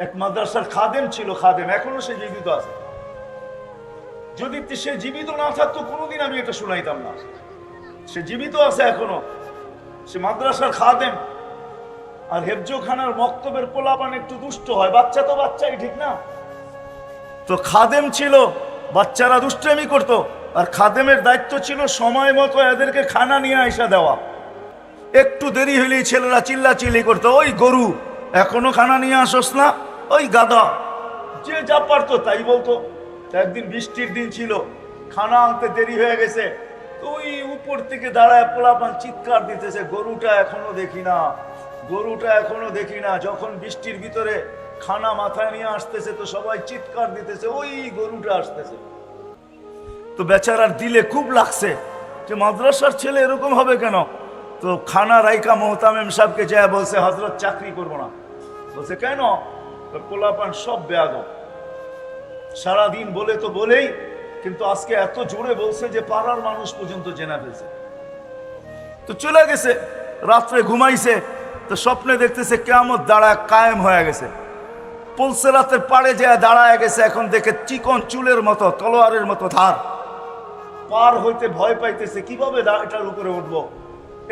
এক মাদ্রাসার খাদেম ছিল, খাদেম। এখনও সে জীবিত আছে। যদি সে জীবিত না থাকতো, কোনোদিন আমি এটা শুনাইতাম না। সে জীবিত আছে এখনও। সে মাদ্রাসার খাদেম। আর হেফজো খানার মক্তবের পোলাপান একটু দুষ্ট হয়। বাচ্চা তো বাচ্চাই, ঠিক না? তো খাদেম ছিল, বাচ্চারা দুষ্টামি করতো। আর খাদেমের দায়িত্ব ছিল সময় মতো এদেরকে খানা নিয়ে আইসা দেওয়া। একটু দেরি হলেই ছেলেরা চিল্লা চিল্লি করতো, ওই গরু, এখনও খানা নিয়ে আসোস না। ওই গাদা। যে যা পারতো তাই বলতো। একদিন বৃষ্টির দিন ছিল, খানা আনতে দেরি হয়ে গেছে। ওই উপর থেকে দাঁড়ায় পোলাপান চিৎকার দিতেছে, গরুটা এখনও দেখি না, গরুটা এখনও দেখি না। যখন বৃষ্টির ভিতরে খানা মাথায় নিয়ে আসতেছে, তো সবাই চিৎকার দিতেছে, ওই গরুটা আসতেছে। তো বেচারার দিলে খুব লাগছে যে, মাদ্রাসার ছেলে এরকম হবে কেন? তো খানা রাইকা মোহতামেম সাহেবকে যা বলছে হজরত চাকরি করব না। বলছে, কেন? পোলাপান সব বেয়াদ সারাদিন বলে তো বলেই, কিন্তু আজকে এত জোরে বলছে যে পাড়ার মানুষ পর্যন্ত জেনা ফেলছে। তো চলে গেছে, রাত্রে ঘুমাইছে, তো স্বপ্নে দেখতেছে কেমন দাঁড়া কায়েম হয়ে গেছে। পলসে রাতের পাড়ে যে দাঁড়ায় গেছে, এখন দেখে চিকন চুলের মতো, তলোয়ারের মতো ধার। পার হইতে ভয় পাইতেছে, কীভাবে এটার উপরে উঠবো?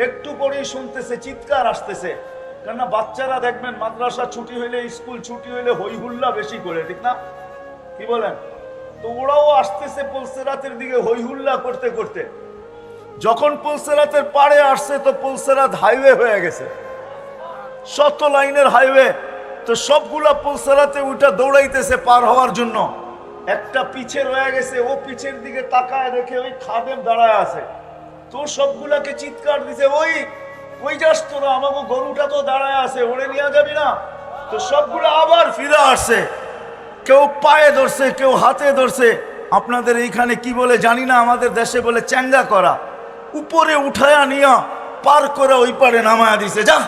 একটু পরেই শুনতেছে, চিৎকার আসতেছে। কেননা বাচ্চারা দেখবেন মাদ্রাসা ছুটি হইলে, স্কুল ছুটি হইলে হই হুল্লা বেশি করে, ঠিক না? কি বলেন? তো ওরাও আসতেছে পলসেরাতের দিকে হই হুল্লা করতে করতে। যখন পলসেরাতের পাড়ে আসছে, তো পলসেরাত হাইওয়ে হয়ে গেছে। শত লাইনের হাইওয়ে। তো সবগুলা পলসেরাতে উঠা দৌড়াইতেছে পার হওয়ার জন্য। একটা পিছে রয়ে গেছে, ও পিছের দিকে তাকায় রেখে ওই খাদেম দাঁড়ায় আছে। তো সবগুলাকে চিৎকার দিছে, ওই ওই যাস তোরা? আমাকে গরুটা তো দাঁড়ায় আছে, ওরে নিয়ে যাবি না? তো সবগুলো আবার ফিরে আসছে। কেউ পায়ে ধরছে, কেউ হাতে ধরছে। আপনাদের এইখানে কি বলে জানি না, আমাদের দেশে বলে চ্যাঙ্গা করা। উপরে উঠায়া নিয়া পার করে ওই পারে নামায়া দিছে। যা।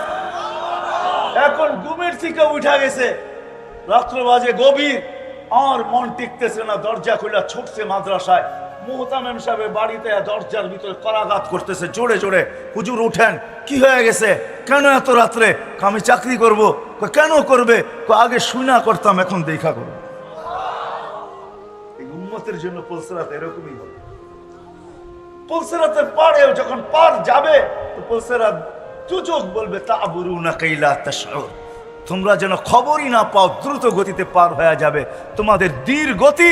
এখন ঘুমের থেকে উঠা গেছে। রাত্র বাজে গভীর। আর মন টিকতেছে না, দরজা খুলে ছুটছে মাদ্রাসায়। মোহতামেম সাহেবের বাড়িতে দরজার ভিতরে করাঘাত করতেছে। জোরে জোরে। হুজুর উঠেন। কি হয়ে গেছে? কেন এত রাত্রে? আমি চাকরি করব। কেন করবে? আগে শুনা করতাম, এখন দেখা করব। এই উন্মতের জন্য পলসরাত এরকমই হবে। পলসেরাতের পাড়ে যখন পার যাবে, তো পলসেরাত চুচক বলবে তা বুরু না তাশউর। তোমরা যেন খবরই না পাও, দ্রুত গতিতে পার হয়ে যাবে। তোমাদের ধীর গতি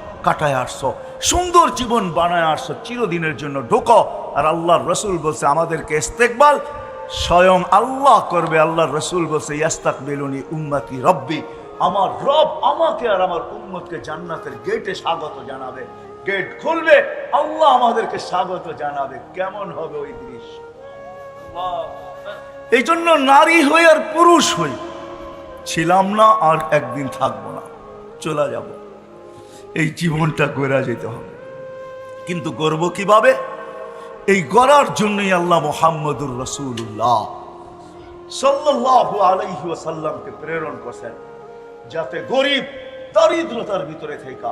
কাটায় আসছো, সুন্দর জীবন বানায় আসছো, চিরদিনের জন্য ঢোকো। আর আল্লাহর রসুল বলছে, আমাদেরকে ইস্তেকবাল, স্বয়ং আল্লাহ করবে। আল্লাহর রসুল বলছে ইয়াস্তাক বেলুনি উম্মতি রব্বি। আমার রব আমাকে আর আমার উম্মতকে জান্নাতের গেটে স্বাগত জানাবে। গেট খুলবে, আল্লাহ আমাদেরকে স্বাগত জানাবে। কেমন হবে ওই দৃশ্য? এই জন্য নারী হই আর পুরুষ হই। ছিলাম না আর একদিন থাকব না। চলে যাব। এই জীবনটা গড়া যেতে হবে। কিন্তু গর্ব কীভাবে? এই গড়ার জন্যই আল্লাহ মোহাম্মদুর রসুল্লাহ সাল্লাল্লাহু আলাইহি ওয়াসাল্লামকে প্রেরণ করছেন, যাতে গরিব দারিদ্রতার ভিতরে থাকা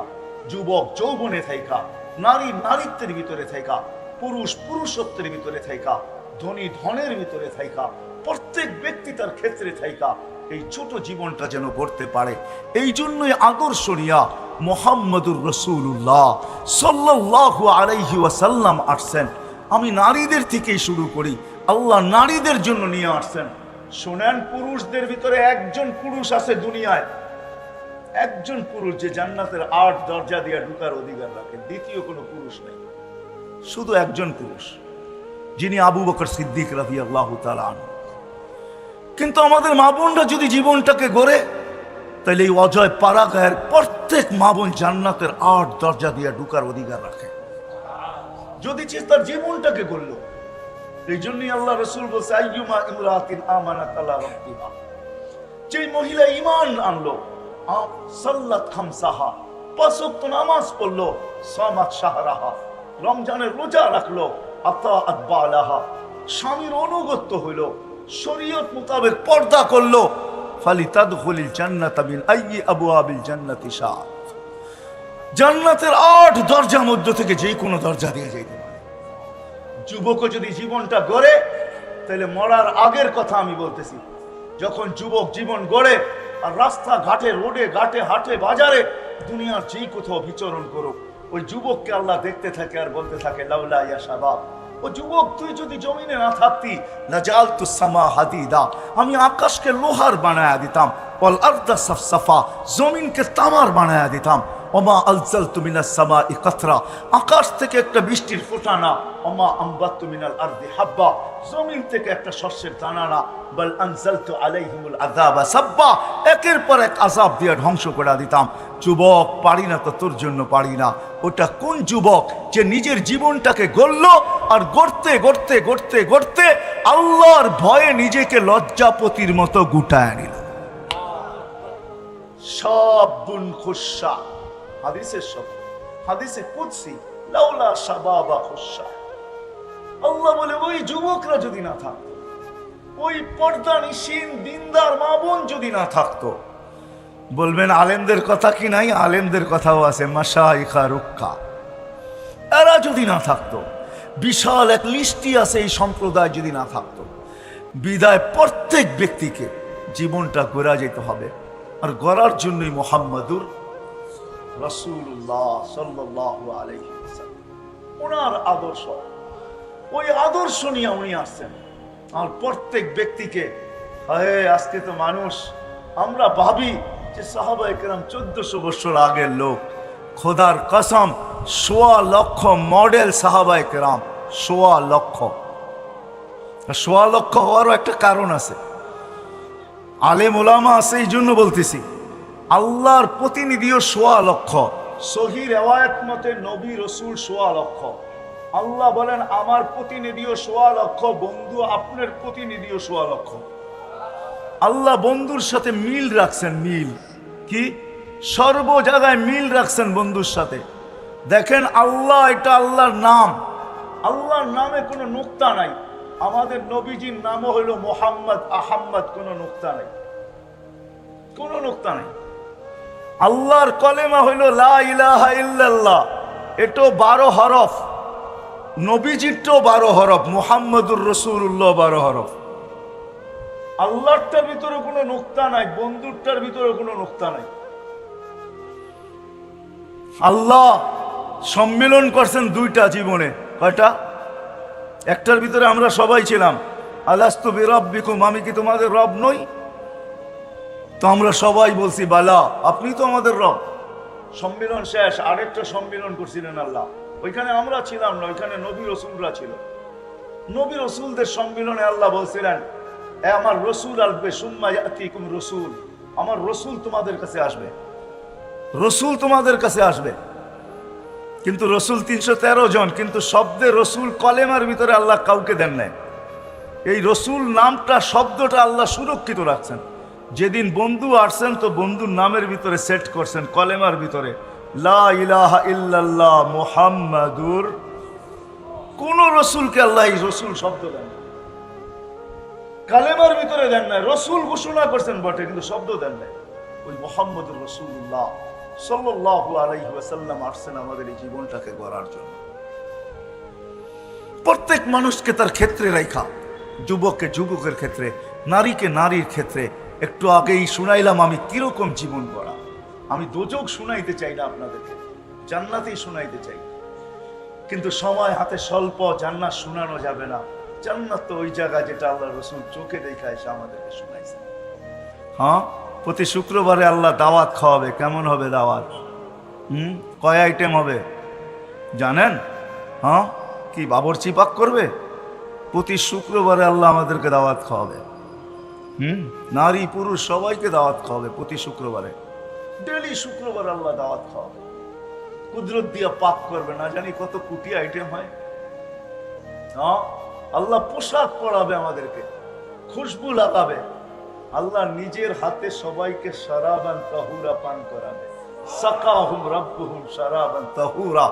যুবক যৌবনে থাকা নারী নারীত্বের ভিতরে থাকা পুরুষ পুরুষত্বের ভিতরে থাকা ধনী ধনের ভিতরে থাকা প্রত্যেক ব্যক্তি তার ক্ষেত্রে থাকা এই ছোট জীবনটা যেন গড়তে পারে। এই জন্যই আদর্শনিয়া মোহাম্মদুর রসুল্লাহ সাল্লাল্লাহু আলাইহি ওয়াসাল্লাম আসছেন। আমি নারীদের থেকেই শুরু করি। আল্লাহ নারীদের জন্য নিয়ে আসছেন। শোনেন, পুরুষদের ভিতরে একজন পুরুষ আছে দুনিয়ায়। একজন পুরুষ যে জান্নাতের আট দরজা দিয়ে ঢুকার অধিকার রাখে। দ্বিতীয় কোনো পুরুষ নেই। শুধু একজন পুরুষ, যিনি আবু বকর সিদ্দিক রাজি আল্লাহ কিন্তু আমাদের মা বোনরা যদি জীবনটাকে গড়ে তাহলে এই অজয় পাড়াগায়ের প্রত্যেক মা বোন জান্নাতের আট দরজা দিয়ে ঢুকার অধিকার রাখে। যদি তার জীবনটাকে গড়লো, এই জন্যই আল্লাহ রসুল যে মহিলা ইমান আনলো নামাজ পড়ল, সামাত শাহরাহা, রমজানের রোজা রাখল আতা আব্বা আলাহা স্বামীর অনুগত্য হইল শরীয়ত মোতাবেক পর্দা করল ফালি তাদখুলিল জান্নাত মিন আইয়ি আবওয়াবিল জান্নাতি শাআ জান্নাতের আট দরজার মধ্য থেকে যে কোনো দরজা দিয়ে যাইতে পারে। যুবকও যদি জীবনটা গড়ে তাহলে মরার আগের কথা আমি বলতেছি। যখন যুবক জীবন গড়ে আর রাস্তা ঘাটে, রোডে ঘাটে, হাটে, বাজারে, দুনিয়ার যেই কোথাও বিচরণ করুক, ওই যুবককে আল্লাহ দেখতে থাকে আর বলতে থাকে, লাউলা ইয়া শাবাব। ও যুবক, তুই যদি জমিনে না থাকতি লাজাল তু সামা হাদিদা। আমি আকাশকে লোহার বানায় দিতাম অল আর্দা সাফসাফা, জমিনকে তামার বানায় দিতাম। ওমা আলজাল তুমিনা সামা ই কাতরা। আকাশ থেকে একটা বৃষ্টির ফোটানা, ওমা আম্বাত তুমিনাল আরদি হাব্বা। জমিন থেকে একটা শস্যের দানা না বল আনজালতু আলাইহিমুল আযাবা সাব্বা। একের পর এক আযাব দিয়ে ধ্বংস করে দিতাম। যুবক, পারি না তো তোর জন্য পারি না। ওটা কোন যুবক যে নিজের জীবনটাকে গড়ল আর গড়তে গড়তে গড়তে গড়তে আল্লাহর ভয়ে নিজেকে লজ্জাপতির মতো গুটায় নিল। সব বুন খুশা। হাদিসের শব্দ হাদিসে কুদসি, লাউলা শাবাবা খুশা। আল্লাহ বলে, ওই যুবকরা যদি না থাকতো, ওই পর্দা নিশিন দিনদার মা বোন যদি না থাকতো, বলবেন আলেমদের কথা কি নাই? আলেমদের কথাও আছে মাসা ইখা রুক্কা। এরা যদি না থাকতো, বিশাল এক লিস্টি আছে এই সম্প্রদায় যদি না থাকতো, বিদায় প্রত্যেক ব্যক্তিকে জীবনটা গড়া যেতে হবে। আর গড়ার জন্যই মোহাম্মদুর রসুল্লাহ সাল্লাহ ওয়াসাল্লাম। ওনার আদর্শ। ওই আদর্শ নিয়ে উনি আসছেন। আর প্রত্যেক ব্যক্তিকে, হায়, আজকে তো মানুষ, আমরা ভাবি যে সাহাবা একরাম চোদ্দশো বছর আগের লোক। খোদার কসম সোয়া লক্ষ মডেল সাহাবা একরাম সোয়া লক্ষ। সোয়া লক্ষ হওয়ারও একটা কারণ আছে। আলেম ওলামা আছে এই জন্য বলতেছি। আল্লাহর প্রতিনিধিও সোয়া লক্ষ। সহি রেওয়ায়ত মতে নবী রসুল সোয়া লক্ষ। আল্লাহ বলেন আমার প্রতিনিধিও সোয়া লক্ষ বন্ধু আপনার প্রতিনিধিও সোয়া লক্ষ। আল্লাহ বন্ধুর সাথে মিল রাখছেন মিল। কি? সর্ব জায়গায় মিল রাখছেন বন্ধুর সাথে। দেখেন আল্লাহ এটা আল্লাহর নাম। আল্লাহর নামে কোনো নুক্তা নাই। আমাদের নবীজির নামও হলো মোহাম্মদ আহাম্মদ কোনো নুক্তা নাই। কোনো নুক্তা নাই। আল্লাহর কলেমা হইল লা ইলাহা ইল্লাল্লাহ। এটো বারো হরফ। নবীজিরটাও বারো হরফ, মোহাম্মদুর রসুল্লাহ বারো হরফ। আল্লাহটার ভিতরে কোনো নুক্তা নাই, বন্ধুরটার ভিতরে কোনো নুক্তা নাই। আল্লাহ সম্মেলন করছেন দুইটা জীবনে। কয়টা? একটার ভিতরে আমরা সবাই ছিলাম। আলাস্তু বিরব বিকুম আমি কি তোমাদের রব নই? তো আমরা সবাই বলছি, বালা, আপনি তো আমাদের রব। সম্মেলন শেষ, আরেকটা সম্মেলন করছিলেন আল্লাহ। ওইখানে আমরা ছিলাম না, ওইখানে নবী রসুলরা ছিল। নবী রসুলদের সম্মিলনে আল্লাহ বলছিলেন আমার রসুল আসবে রসুল। আমার রসুল তোমাদের কাছে আসবে। রসুল তোমাদের কাছে আসবে। কিন্তু রসুল তিনশো তেরো জন, কিন্তু শব্দে রসুল কলেমার ভিতরে আল্লাহ কাউকে দেন নাই। এই রসুল নামটা, শব্দটা আল্লাহ সুরক্ষিত রাখছেন। যেদিন বন্ধু আসছেন, তো বন্ধুর নামের ভিতরে সেট করছেন, কলেমার ভিতরে। লা মুহাম্মাদুর। কোন রসুলকে আল্লাহ রসুল শব্দ দেন কালেমার ভিতরে দেন নাই রসুল ঘোষণা করছেন বটে, কিন্তু শব্দ দেন নাই ওই মোহাম্মদুর রসুল্লাহ সাল্লাহ আলাইহি ওয়াসাল্লাম আসছেন আমাদের এই জীবনটাকে গড়ার জন্য। প্রত্যেক মানুষকে তার ক্ষেত্রে রেখা যুবককে যুবকের ক্ষেত্রে, নারীকে নারীর ক্ষেত্রে একটু আগেই শুনাইলাম আমি কীরকম জীবন গড়া। আমি দোজক শুনাইতে চাই না আপনাদেরকে, জান্নাতেই শুনাইতে চাই। কিন্তু সময় হাতে স্বল্প, জান্নাত শোনানো যাবে না। জান্নাত তো ওই জায়গা যেটা আল্লাহ রসুন চোখে দেখা এসে আমাদেরকে শোনাইছে। হ্যাঁ প্রতি শুক্রবারে আল্লাহ দাওয়াত খাওয়াবে, কেমন হবে দাওয়াত? হুম, কয় আইটেম হবে? জানেন? হ্যাঁ কি বাবরচি পাক করবে? প্রতি শুক্রবারে আল্লাহ আমাদেরকে দাওয়াত খাওয়াবে। নারী পুরুষ সবাইকে দাওয়াত খাওয়াবে প্রতি শুক্রবারে। ডেলি শুক্রবার আল্লাহ দাওয়াত খাওয়াবে। কুদরত দিয়ে পাক করবে, না জানি কত কুটি আইটেম হয়। হ্যাঁ আল্লাহ পোশাক পরাবে আমাদেরকে, খুশবু লাগাবে। আল্লাহ নিজের হাতে সবাইকে সারাবান তাহুরা পান করাবে। তাহুরা।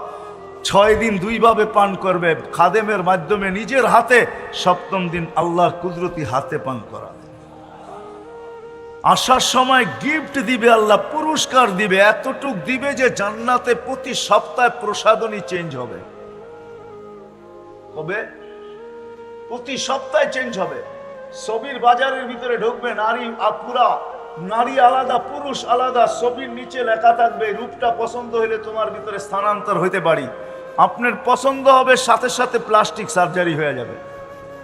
ছয় দিন দুইভাবে পান করবে, খাদেমের মাধ্যমে নিজের হাতে সপ্তম দিন আল্লাহর কুদরতি হাতে পান করা। আসার সময় গিফট দিবে, আল্লাহ পুরস্কার দিবে, এতটুক দিবে যে জান্নাতে প্রতি সপ্তাহে প্রসাদনী চেঞ্জ হবে। হবে? প্রতি সপ্তাহে চেঞ্জ হবে। ছবির বাজারের ভিতরে ঢুকবে, নারী আপুরা নারী আলাদা, পুরুষ আলাদা, ছবির নিচে লেখা থাকবে, রূপটা পছন্দ হলে তোমার ভিতরে স্থানান্তর হইতে পারি। আপনার পছন্দ হবে, সাথে সাথে প্লাস্টিক সার্জারি হয়ে যাবে।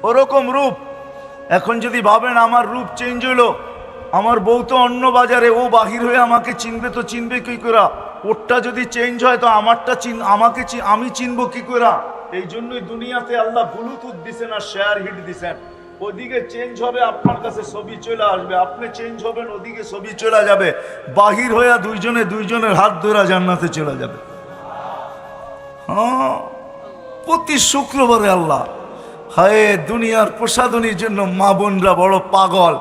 ওরকম রূপ। এখন যদি ভাবেন আমার রূপ চেঞ্জ হলো আমার বউ তো অন্য বাজারে, ও বাহির হয়ে আমাকে চিনবে তো চিনবে কি করে? ওরটা যদি চেঞ্জ হয় তো আমারটা চিন, আমাকে আমি চিনবো কি করে? এই জন্যই দুনিয়াতে আল্লাহ ব্লুটুথ দিছেন আর শেয়ার হিট দিছেন। ওদিকে চেঞ্জ হবে, আপনার কাছে ছবি চলে আসবে। আপনি চেঞ্জ হবেন, ওদিকে ছবি চলে যাবে। বাহির হইয়া দুইজনে দুইজনের হাত ধরা জান্নাতে চলে যাবে। হ্যাঁ প্রতি শুক্রবারে আল্লাহ। হায়, দুনিয়ার প্রসাদনীর জন্য মা বোনরা বড় পাগল।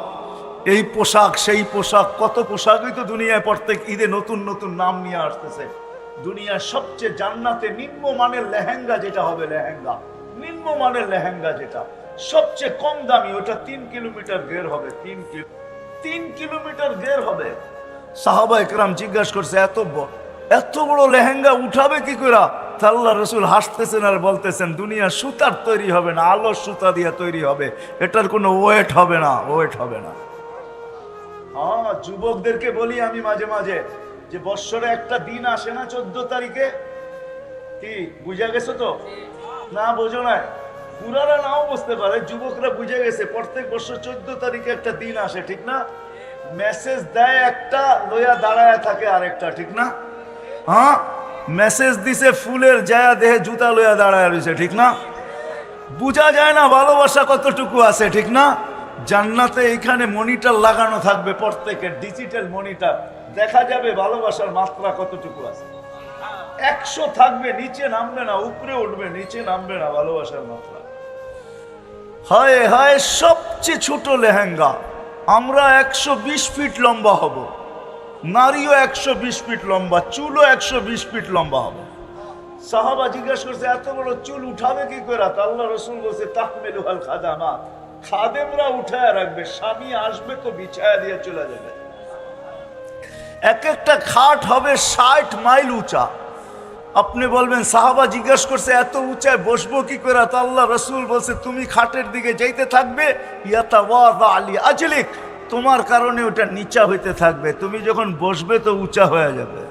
এই পোশাক, সেই পোশাক, কত পোশাকই তো দুনিয়ায় প্রত্যেক ঈদে নতুন নতুন নাম নিয়ে আসতেছে। দুনিয়ার সবচেয়ে জান্নাতে নিম্ন মানের লেহেঙ্গা যেটা হবে লেহেঙ্গা নিম্ন মানের লেহেঙ্গা যেটা, সবচেয়ে কম দামি ওটা তিন কিলোমিটার গের হবে, তিন তিন কিলোমিটার গের হবে। সাহাবা একরাম জিজ্ঞাসা করছে, এত বড় এত বড় লেহেঙ্গা উঠাবে কি করে তা আল্লাহ রসুল হাসতেছেন আর বলতেছেন দুনিয়া সুতার তৈরি হবে না, আলোর সুতা দিয়ে তৈরি হবে, এটার কোনো ওয়েট হবে না, ওয়েট হবে না। হ্যাঁ যুবকদেরকে বলি আমি মাঝে মাঝে যে বৎসরে একটা দিন আসে না চোদ্দ তারিখে। কি, বুঝা গেছো তো? না, বোঝো না। পুরারা নাও বুঝতে পারে, যুবকরা বুঝে গেছে, প্রত্যেক বছর চোদ্দ তারিখে একটা দিন আসে, ঠিক না? মেসেজ দেয় একটা, লইয়া দাঁড়ায় থাকে আরেকটা, ঠিক না? হ্যাঁ মেসেজ দিছে, ফুলের জায়া দেহে জুতা লইয়া দাঁড়ায় রয়েছে ঠিক না? বোঝা যায় না ভালোবাসা কতটুকু আছে, ঠিক না? জান্নাতে এখানে মনিটর লাগানো থাকবে প্রত্যেকের ডিজিটাল মনিটর দেখা যাবে ভালোবাসার মাত্রা কতটুকু আছে। একশো থাকবে, নিচে নামবে না, উপরে উঠবে, নিচে নামবে না, ভালোবাসার মাত্রা। হয় হয়, সবচেয়ে ছোট লেহেঙ্গা। আমরা একশো বিশ ফিট লম্বা হব। নারীও একশো বিশ ফিট লম্বা, চুলও একশো বিশ ফিট লম্বা হবে। সাহাবা জিজ্ঞাসা করছে, এত বড় চুল উঠাবে কি করে? আল্লাহ রসুল বলছে তাহমেলু হাল খাদামা। খাদেমরা উঠায় রাখবে, স্বামী আসবে তো বিছায়া দিয়ে চলে যাবে। এক একটা খাট হবে ষাট মাইল উঁচা। আপনি বলবেন, সাহাবা জিজ্ঞাসা করছে, এত উঁচায় বসবো কি করে? তা আল্লাহ রসুল বলছে, তুমি খাটের দিকে যাইতে থাকবে ইয়াতা ওয়াদা আলী আজলিক। তোমার কারণে ওটা নিচা হইতে থাকবে। তুমি যখন বসবে তো উঁচা হয়ে যাবে।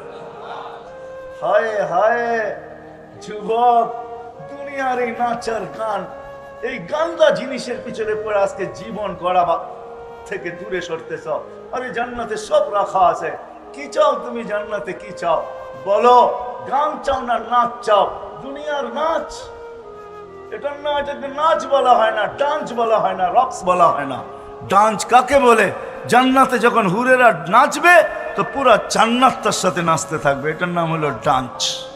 হায় হায়, যুবক, দুনিয়ার এই নাচার গান এই গান্দা জিনিসের পিছনে পড়ে আজকে জীবন গড়া থেকে দূরে সরতেছ আরে জান্নাতে সব রাখা আছে। কি চাও তুমি জান্নাতে? কি চাও? বলো, গান চাও না নাচ চাও? দুনিয়ার নাচ? এটার না এটাকে নাচ বলা হয় না, ডান্স বলা হয় না, রক্স বলা হয় না। ডান্স কাকে বলে? জান্নাতে যখন হুরেরা নাচবে, তো পুরা জান্নাত তার সাথে নাচতে থাকবে। এটার নাম হলো ডান্স।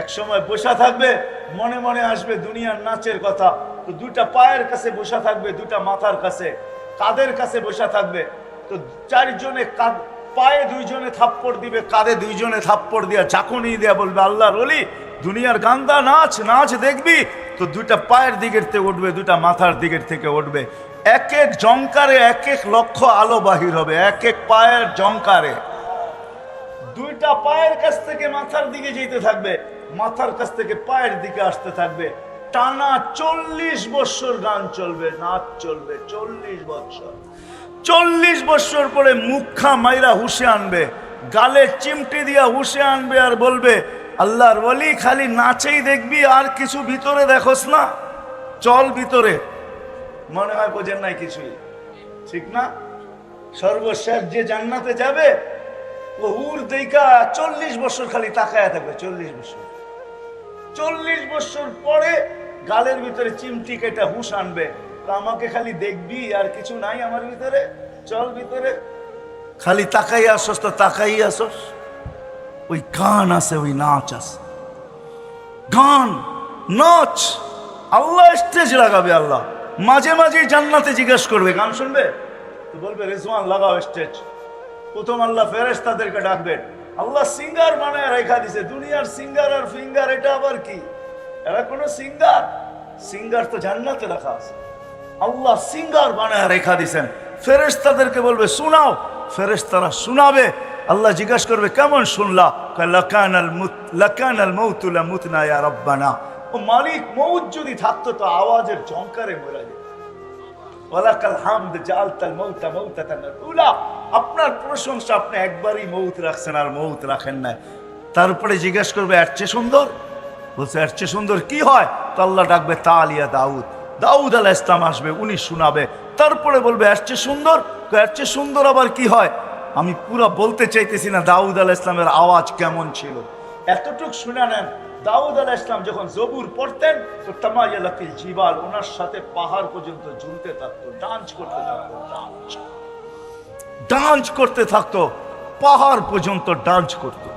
এক সময় বসা থাকবে মনে মনে আসবে দুনিয়ার নাচের কথা। তো দুটা পায়ের কাছে বসা থাকবে দুটা মাথার কাছে। কাদের কাছে বসা থাকবে? তো চারজনে কাঁধ- পায়ে দুইজনে থাপ্পড় দিবে, কাঁধে দুইজনে থাপ্পড় দিয়া চাকুনি দিয়া বলবে, আল্লাহর অলি দুনিয়ার গান্দা, নাচ নাচ দেখবি? তো দুটা পায়ের দিকের থেকে উঠবে দুটা মাথার দিকের থেকে উঠবে। এক এক জঙ্কারে এক এক লক্ষ আলো বাহির হবে, এক এক পায়ের জঙ্কারে দুইটা পায়ের কাছ থেকে মাথার দিকে যেতে থাকবে। মাথার কাছ থেকে পায়ের দিকে আসতে থাকবে। টানা চল্লিশ বৎসর গান চলবে, নাচ চলবে, চল্লিশ বৎসর। চল্লিশ বৎসর পরে মুখা মাইরা হুসে আনবে, গালে চিমটি দিয়া হুসে আনবে আর বলবে, আল্লাহর বলি খালি নাচেই দেখবি, আর কিছু ভিতরে দেখোস না। চল ভিতরে। মনে হয় বোঝেন নাই কিছুই। ঠিক না? সর্বশেষ যে জান্নাতে যাবে, ও হুর দেখা চল্লিশ বছর খালি তাকায় থাকবে, চল্লিশ বছর চল্লিশ বছর পরে গালের ভিতরে চিমটি কেটে হুশ আনবে। আমাকে খালি দেখবি আর কিছু নাই আমার ভিতরে? চল ভিতরে। খালি তাকাই আসস তো তাকাই আসস। ওই গান আছে, ওই নাচ আছে। গান, নাচ। আল্লাহ স্টেজ লাগাবে আল্লাহ। মাঝে মাঝে জান্নাতে জিজ্ঞেস করবে, গান শুনবে? তো বলবে, রেজওয়ান, লাগাও স্টেজ। প্রথম আল্লাহ ফেরেস তাদেরকে ডাকবেন আল্লাহ সিঙ্গার বানায় রেখা দিছে। দুনিয়ার সিঙ্গার আর ফিঙ্গার এটা আবার কি? এরা কোনো সিঙ্গার? সিঙ্গার তো জান্নাতে রাখা আছে। আল্লাহ সিঙ্গার বানায় রেখা দিছেন। ফেরেশতাদেরকে বলবে শোনাও। ফেরেশতারা শোনাবে। আল্লাহ জিজ্ঞাসা করবে কেমন শুনলা? কয়, লাকান আল মুত লাকান মৌতুলা মুতনা ইয়া রব্বানা। ও মালিক মৌত যদি থাকতো তো আওয়াজের ঝংকারে মরে যেত। ওয়ালাকাল হামদ জালতাল মৌতা মৌতাতান উলা আপনার প্রশংসা আপনি একবারই মৌত রাখছেন আর মৌত রাখেন না তারপরে জিজ্ঞেস করবে, এর চেয়ে সুন্দর? বলছে, এর চেয়ে সুন্দর কি হয়? তো আল্লাহ ডাকবে তালিয়া দাউদ। দাউদ আলাহ ইসলাম আসবে, উনি শোনাবে। তারপরে বলবে, এর চেয়ে সুন্দর? তো এর চেয়ে সুন্দর আবার কি হয়? আমি পুরো বলতে চাইতেছি না দাউদ আলাহ ইসলামের আওয়াজ কেমন ছিল। এতটুক শুনে নেন, দাউদ আলাহ ইসলাম যখন জবুর পড়তেন, তো তামাইয়ালাকিল জিবাল, ওনার সাথে পাহাড় পর্যন্ত ঝুলতে থাকতো, ডান্স করতে থাকতো, ডান্স। ডান্স করতে থাকতো, পাহাড় পর্যন্ত ডান্স করতো।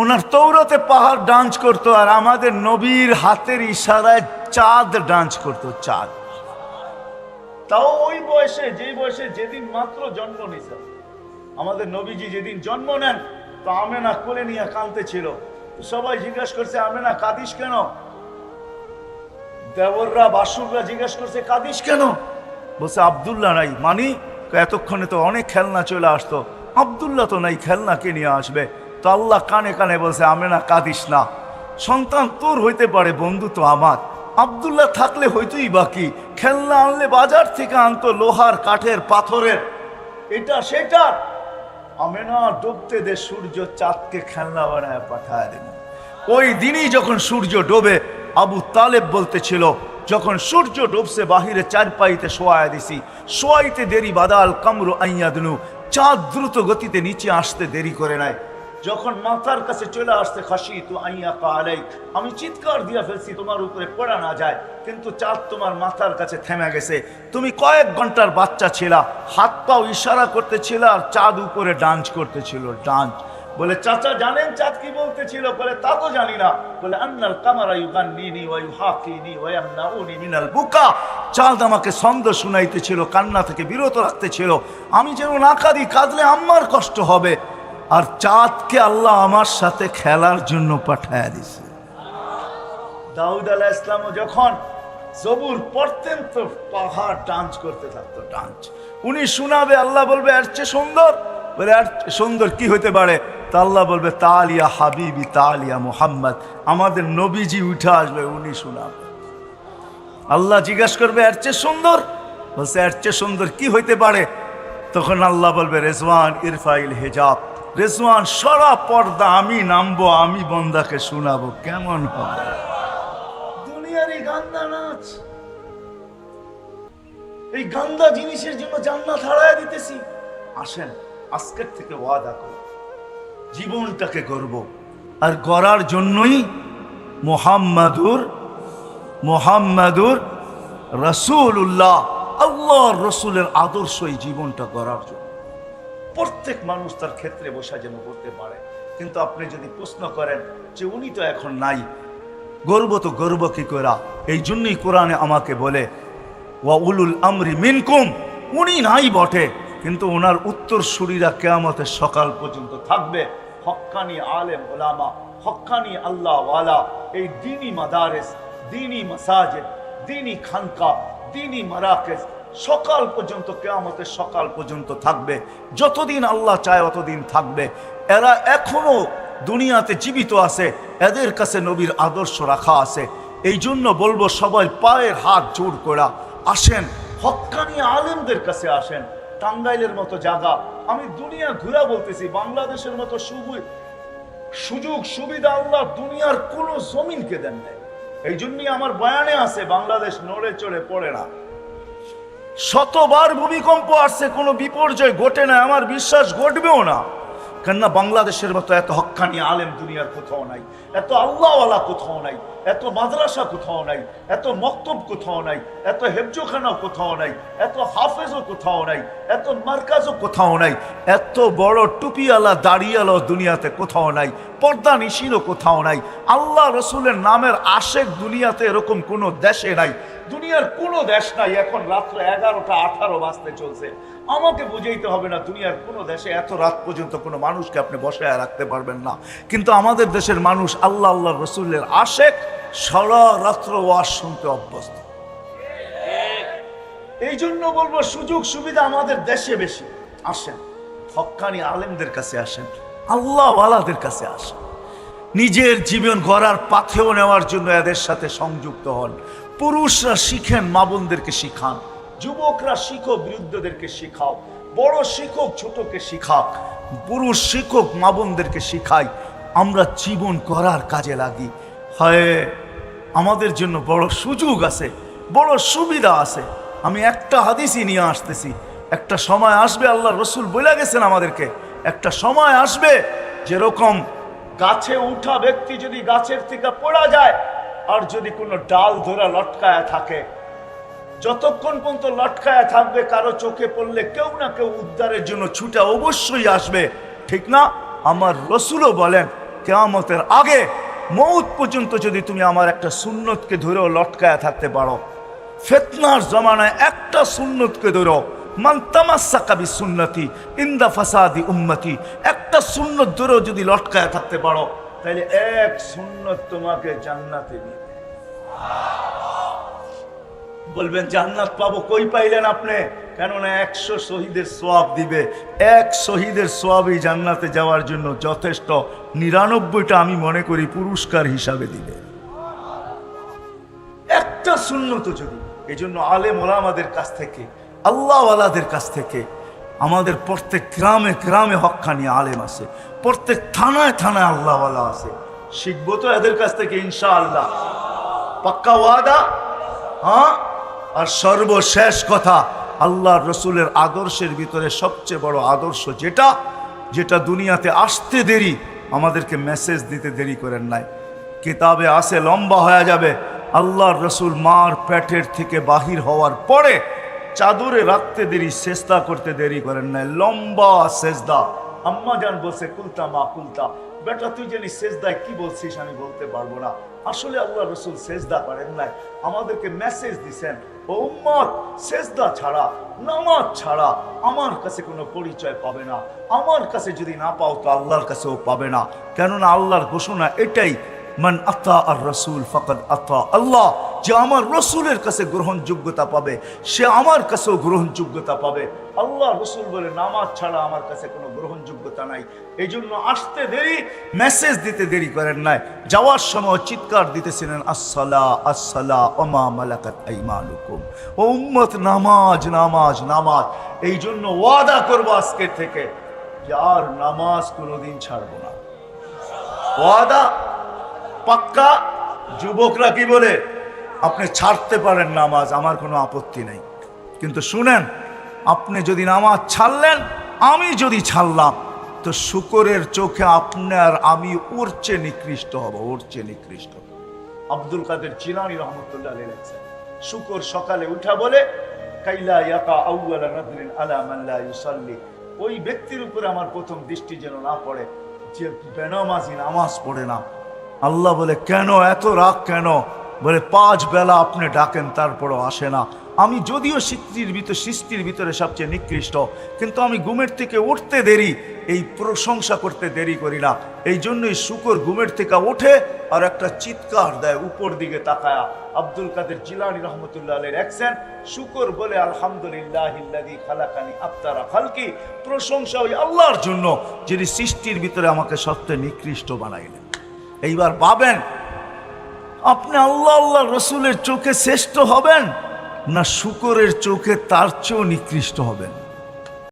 ওনার তৌরতে পাহাড় ডান্স করতো আর আমাদের নবীর হাতের ইশারায় চাঁদ ডান্স করতো, চাঁদ। তাও ওই বয়সে যে বয়সে যেদিন মাত্র জন্ম নিয়েছেন আমাদের নবীজি যেদিন জন্ম নেন, তো আমেনা কোলে নিয়ে কাঁদতে ছিল। সবাই জিজ্ঞাসা করছে, আমেনা, কাঁদিস কেন? দেবররা, বাসুররা জিজ্ঞাসা করছে, কাঁদিস কেন? বলছে, আবদুল্লাহ নাই। মানি কয়, এতক্ষণে তো অনেক খেলনা চলে আসতো। আবদুল্লাহ তো নাই খেলনা কে নিয়ে আসবে। তো আল্লাহ কানে কানে বলছে আমেনা কাঁদিস না। সন্তান তোর হইতে পারে বন্ধু তো আমার। আবদুল্লাহ থাকলে হইতোই বাকি খেলনা আনলে বাজার থেকে আনতো লোহার কাঠের পাথরের। এটা সেটা। আমেনা ডুবতে দে সূর্য চাঁদকে খেলনা বানায় পাঠায় দেন ওই দিনই যখন সূর্য ডোবে আবু তালেব বলতেছিল যখন সূর্য ডুবছে বাহিরে চার পাইতে শোয়ায় দিছি। শোয়াইতে দেরি বাদাল, কামরু আইয়াদনু। চাঁদ দ্রুত গতিতে নিচে আসতে দেরি করে নাই। যখন মাথার কাছে চলে আসতে খাসি, তো আইয়া কালাই। আমি চিৎকার দিয়া ফেলছি, তোমার উপরে পড়া না যায়। কিন্তু চাঁদ তোমার মাথার কাছে থেমে গেছে। তুমি কয়েক ঘণ্টার বাচ্চা ছিলা। হাত পাও ইশারা করতেছিল আর চাঁদ উপরে ডান্স করতেছিল ডান্স বলে, চাচা জানেন চাঁদ কি বলতেছিল? বলে, তা তো জানি না। বলে, আন্নাল কামারা ইউগান্নিনি ওয়া ইউহাকিনি ওয়া ইয়ামনাউনি মিনাল বুকা। চাঁদ আমাকে ছন্দ শুনাইতেছিল, কান্না থেকে বিরত রাখতেছিল। আমি যেন না কাঁদি, কাঁদলে আমার কষ্ট হবে। আর চাঁদকে আল্লাহ আমার সাথে খেলার জন্য পাঠায় দিছে। দাউদ আলাহ ইসলামও যখন জবুর পড়তেন তো পাহাড় ডান্স করতে থাকতো, ডান্স। উনি শোনাবে, আল্লাহ বলবে, এর চেয়ে সুন্দর। বলে আর সুন্দর কি হতে পারে? তা আল্লাহ বলবে তালিয়া হাবিবি তালিয়া মোহাম্মদ। আমাদের নবীজি উঠে আসবে উনি শোনাবে। আল্লাহ জিজ্ঞাসা করবে এর চেয়ে সুন্দর? বলছে এর চেয়ে সুন্দর কি হইতে পারে? তখন আল্লাহ বলবে রেজওয়ান ইরফাইল হেজাব। রেজওয়ান সরা পর্দা আমি নামবো আমি বন্দাকে শোনাবো কেমন হবে? দুনিয়ার এই গান্দা নাচ এই গান্দা জিনিসের জন্য জান্নাত হারায় দিতেছি। আসেন। আজকের থেকে ওয়াদা করি। জীবনটাকে গর্ব। আর গড়ার জন্যই মোহাম্মাদুর, মোহাম্মদুর রসুল্লাহ আল্লাহর রসুলের আদর্শ এই জীবনটা গড়ার জন্য। প্রত্যেক মানুষ তার ক্ষেত্রে বসা যেন করতে পারে। কিন্তু আপনি যদি প্রশ্ন করেন যে উনি তো এখন নাই, গর্ব তো গর্ব কি করা এই জন্যই কোরআনে আমাকে বলে, ওয়া উলুল আমরি মিনকুম উনি নাই বটে। কিন্তু ওনার উত্তর সুরীরা কেয়ামতের সকাল পর্যন্ত থাকবে। হক্কানি আলেম ওলামা, হক্কানি আল্লাহওয়ালা, এই দিনী মাদারেস, দিনী মাসাজেদ, দিনী খানকা, দিনী মারাকেজ, সকাল পর্যন্ত, কেয়ামতের সকাল পর্যন্ত থাকবে। যতদিন আল্লাহ চায় অতদিন থাকবে। এরা এখনও দুনিয়াতে জীবিত আছে, এদের কাছে নবীর আদর্শ রাখা আছে। এই জন্য বলব সবাই পায়ের হাত জোর করা। আসেন, হক্কানি আলেমদের কাছে আসেন। টাঙ্গাইলের মতো জায়গা। আমি দুনিয়া ঘুরা বলতেছি, বাংলাদেশের মতো সুযোগ, সুবিধা আল্লাহ দুনিয়ার কোনো জমিনকে দেন নাই। এই জন্যই আমার বয়ানে আছে, বাংলাদেশ নড়ে চড়ে পড়ে না। শতবার ভূমিকম্প আসছে, কোনো বিপর্যয় ঘটে না আমার বিশ্বাস ঘটবেও না। কেননা বাংলাদেশের মতো এত হক্কানি আলেম দুনিয়ার কোথাও নাই, এত আল্লাহওয়ালা কোথাও নাই, এত মাদ্রাসা কোথাও নাই, এত মক্তব কোথাও নাই, এত হেফজোখানা কোথাও নাই, এত হাফেজও কোথাও নাই, এত মার্কাজও কোথাও নাই, এত বড় টুপিওয়ালা দাড়িওয়ালা দুনিয়াতে কোথাও নাই, পর্দা নিশিলও কোথাও নাই, আল্লাহ রসুলের নামের আশেক দুনিয়াতে এরকম কোনো দেশে নাই, দুনিয়ার কোনো দেশ নাই, এখন রাত্র এগারোটা আঠারো বাজতে চলছে। আমাকে বুঝাইতে হবে না, দুনিয়ার কোনো দেশে এত রাত পর্যন্ত কোনো মানুষকে আপনি বসায় রাখতে পারবেন না। কিন্তু আমাদের দেশের মানুষ আল্লাহ আল্লাহ রসুলের আশেক, সারা ওয়াজ শুনতে অভ্যস্ত। এই জন্য বলব সুযোগ সুবিধা আমাদের দেশে বেশি। আসেন হক্কানি আলেমদের কাছে আসেন, আল্লাহওয়ালাদের কাছে আসেন। নিজের জীবন গড়ার পাথেও নেওয়ার জন্য এদের সাথে সংযুক্ত হন। পুরুষরা শিখেন, মা বোনদেরকে শিখান। যুবকরা শিখো বৃদ্ধদেরকে শিখাও, বড় শিক্ষক ছোটকে শিখাক পুরুষ শিক্ষক মা বোনদেরকে শিখাই, আমরা জীবন করার কাজে লাগি। হয়, আমাদের জন্য বড় সুযোগ আছে, বড় সুবিধা আছে। আমি একটা হাদিসই নিয়ে আসতেছি, একটা সময় আসবে আল্লাহ রসুল বলে গেছেন আমাদেরকে, একটা সময় আসবে যেরকম গাছে উঠা ব্যক্তি যদি গাছের থেকে পড়া যায়, আর যদি কোনো ডাল ধরে লটকায়া থাকে যতক্ষণ পর্যন্ত লটকায়া থাকবে, কারও চোখে পড়লে কেউ না কেউ উদ্ধারের জন্য ছুটে অবশ্যই আসবে। ঠিক না? আমার রসুলও বলেন, কেয়ামতের আগে, মৌত পর্যন্ত যদি তুমি আমার একটা সুন্নতকে ধরেও লটকায়া থাকতে পারো। ফেতনার জমানায় একটা সুন্নতকে ধরো। মান তামাসাকাবি সুন্নতি ইন্দা ফাসাদি উম্মতি, একটা সুন্নত ধরেও যদি লটকায়া থাকতে পারো, তাহলে এক সুন্নত তোমাকে জান্নাতে দিবে বলবেন, জান্নাত পাবো কই পাইলেন আপনি? কেননা একশো শহীদের সোয়াব দিবে। এক শহীদের সোয়াবই জান্নাতে যাওয়ার জন্য যথেষ্ট। নিরানব্বইটা আমি মনে করি পুরস্কার হিসাবে দিবে। একটা শূন্যত যদি এই জন্য আলেম ওলামাদের কাছ থেকে, আল্লাহওয়ালাদের কাছ থেকে, আমাদের প্রত্যেক গ্রামে গ্রামে হক্কানি আলেম আছে, প্রত্যেক থানায় থানায় আল্লাহওয়ালা আছে। শিখব তো এদের কাছ থেকে ইনশা আল্লাহ পাক্কা ওয়াদা? হ্যাঁ? আর সর্বশেষ কথা, আল্লাহ রসুলের আদর্শের ভিতরে সবচেয়ে বড় আদর্শ যেটা যেটা দুনিয়াতে আসতে দেরি, আমাদেরকে মেসেজ দিতে দেরি করেন নাই। কিতাবে আসে লম্বা হয়ে যাবে। আল্লাহর রসুল মার পেটের থেকে বাহির হওয়ার পরে চাদরে রাখতে দেরি চেষ্টা করতে দেরি করেন নাই। লম্বা সেজদা। আম্মা যান বলছে, কুলতা মা কুলতা। বেটা, তুই জানি সেজদায় কি বলছিস আমি বলতে পারব না। আসলে আল্লাহ রসুল সেজদা করেন নাই। আমাদেরকে মেসেজ দিছেন উম্মত, সেজদা ছাড়া, নামাজ ছাড়া আমার কাছে কোনো পরিচয় পাবে না। আমার কাছে যদি না পাও তো আল্লাহর কাছেও পাবে না। কেননা আল্লাহর ঘোষণা এটাই মান আতা আর রসুল ফকত আতা আল্লাহ যে আমার রসুলের কাছে গ্রহণযোগ্যতা পাবে, সে আমার কাছেও গ্রহণযোগ্যতা পাবে। আল্লাহ রসুল বলে, নামাজ ছাড়া আমার কাছে কোনো গ্রহণযোগ্যতা নাই। এই জন্য আসতে দেরি, মেসেজ দিতে দেরি করেন নাই। যাওয়ার সময় চিৎকার দিতেছিলেন, আসসালা আসসালা, ওমা মালাকাত আইমানুকুম। ও উম্মত, নামাজ নামাজ নামাজ। এই জন্য ওয়াদা করব আজকের থেকে যে আর নামাজ কোনোদিন ছাড়বো না। ওয়াদা পাক্কা? যুবকরা কি বলে? আপনি ছাড়তে পারেন নামাজ, আমার কোনো আপত্তি নেই। কিন্তু শুনেন, আপনি যদি নামাজ ছাড়লেন, আমি যদি ছাড়লাম, তো শুকরের চোখে আপনার আমি চেয়ে নিকৃষ্ট হব চেয়ে নিকৃষ্ট আব্দুল কাদের চিলানি রহমতুল্লাহ লিখছেন শুকর সকালে উঠা বলে কাইলা ইয়াকা আউয়ালা নাদরিন আলা লা ইউসাল্লি। ওই ব্যক্তির উপরে আমার প্রথম দৃষ্টি যেন না পড়ে, যে বেনামাজি নামাজ পড়ে না। আল্লাহ বলে, কেন, এত রাগ কেন? বলে, পাঁচ বেলা আপনি ডাকেন, তারপরও আসে না। আমি যদিও সৃষ্টির ভিতরে সৃষ্টির ভিতরে সবচেয়ে নিকৃষ্ট, কিন্তু আমি ঘুমের থেকে উঠতে দেরি, এই প্রশংসা করতে দেরি করি না। এই জন্যই শুকর ঘুমের থেকে ওঠে আর একটা চিৎকার দেয় উপর দিকে তাকায়া। আব্দুল কাদের জিলানি রহমতুল্লাহ আলের শুকর বলে, আলহামদুলিল্লাহ খালাকানি আত্মারা খালকি। প্রশংসা ওই আল্লাহর জন্য, যিনি সৃষ্টির ভিতরে আমাকে সবচেয়ে নিকৃষ্ট বানাইলেন। এইবার পাবেন। আপনি আল্লাহ আল্লাহ রসুলের চোখে শ্রেষ্ঠ হবেন না শুকরের চোখে তার চেয়েও নিকৃষ্ট হবেন।